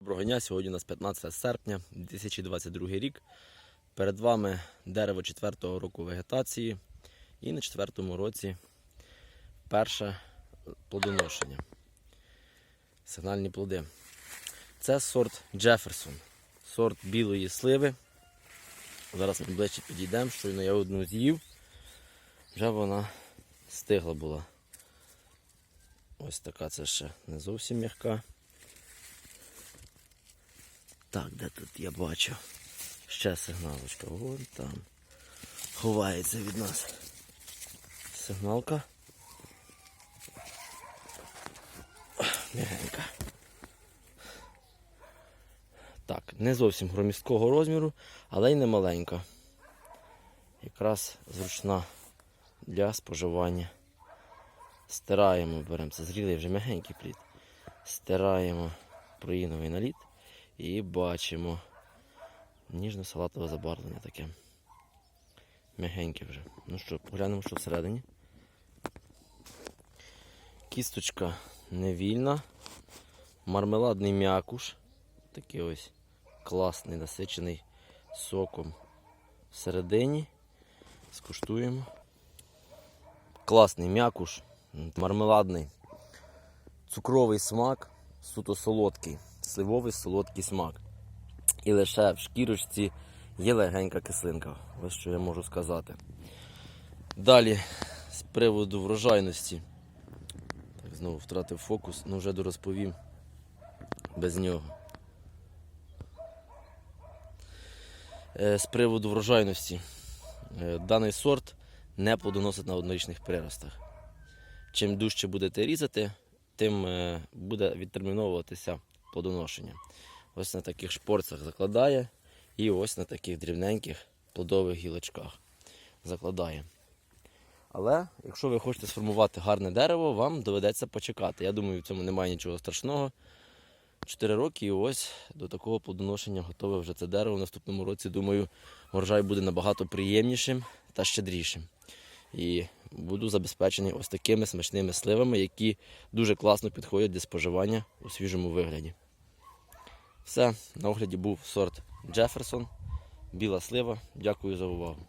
Доброго дня, сьогодні у нас 15 серпня 2022 рік. Перед вами дерево 4-го року вегетації і на 4-му році перше плодоношення. Сигнальні плоди. Це сорт Джеферсон, сорт білої сливи. Зараз ми ближче підійдемо, щойно я одну з'їв. Вже вона стигла була. Ось така це ще не зовсім м'яка. Так, де тут я бачу? Ще сигналочка. Вон там. Ховається від нас. Сигналка. Мягенька. Так, не зовсім громісткого розміру, але й не маленька. Якраз зручна для споживання. Стираємо, беремо, це зрілий вже м'ягенький плід. Стираємо проїновий наліт. І бачимо ніжно-салатове забарвлення таке. М'ягеньке вже. Ну що, поглянемо, що всередині. Кісточка невільна. Мармеладний м'якуш. Такий ось класний, насичений соком всередині. Скуштуємо. Класний м'якуш, мармеладний, цукровий смак, суто солодкий сливовий солодкий смак. І лише в шкірочці є легенька кислинка. Ось що я можу сказати. Далі, з приводу врожайності. Так, знову втратив фокус, ну вже дорозповім без нього. Е, З приводу врожайності. Е, Даний сорт не плодоносить на однорічних приростах. Чим дужче будете різати, тим е, буде відтерміновуватися плодоношення. Ось на таких шпорцях закладає і ось на таких дрібненьких плодових гілочках закладає. Але якщо ви хочете сформувати гарне дерево, вам доведеться почекати. Я думаю, в цьому немає нічого страшного. 4 роки і ось до такого плодоношення готове вже це дерево. В наступному році, думаю, урожай буде набагато приємнішим та щедрішим. І буду забезпечений ось такими смачними сливами, які дуже класно підходять для споживання у свіжому вигляді. Все, на огляді був сорт Джеферсон, біла слива. Дякую за увагу.